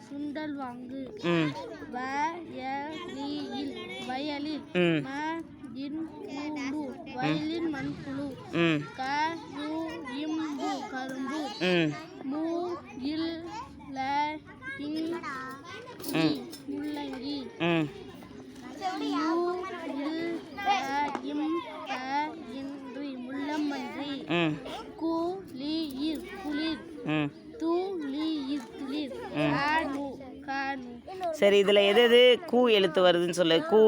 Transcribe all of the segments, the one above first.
சுண்டல் வாங்கு வயலில் வயலில் வயலின் மண்புழு ம். இம்பு கரும்பு ம். மு. இல் முள்ளங்கி ம் மு இல் ல இம் த இன்றி குளிர் இர் துளிர் சரி இதில் எது எது கூ எழுத்து வருதுன்னு சொல்லு. கூ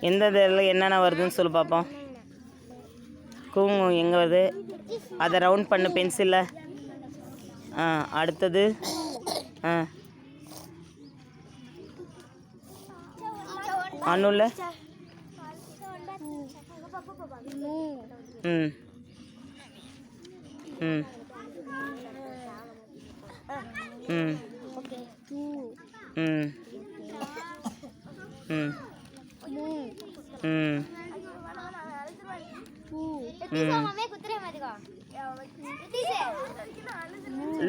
எந்த இதில் என்னென்ன வருதுன்னு சொல்லு பார்ப்போம். கூ எங்கே வருது? அதை ரவுண்ட் பண்ணு பென்சிலில் ஆ அடுத்தது. ஆ. அண்ணுல நு ம். ம். ம். ம். ம். ம்.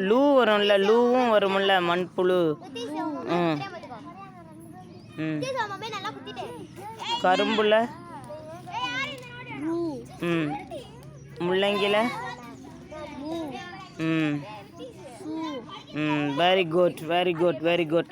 லூ வரும்ல லூவும் வரும்ல மண்புழு. ம். ம். கரும்புல. ம். முள்ளங்கில. மு ம் சு ம் very good very good very good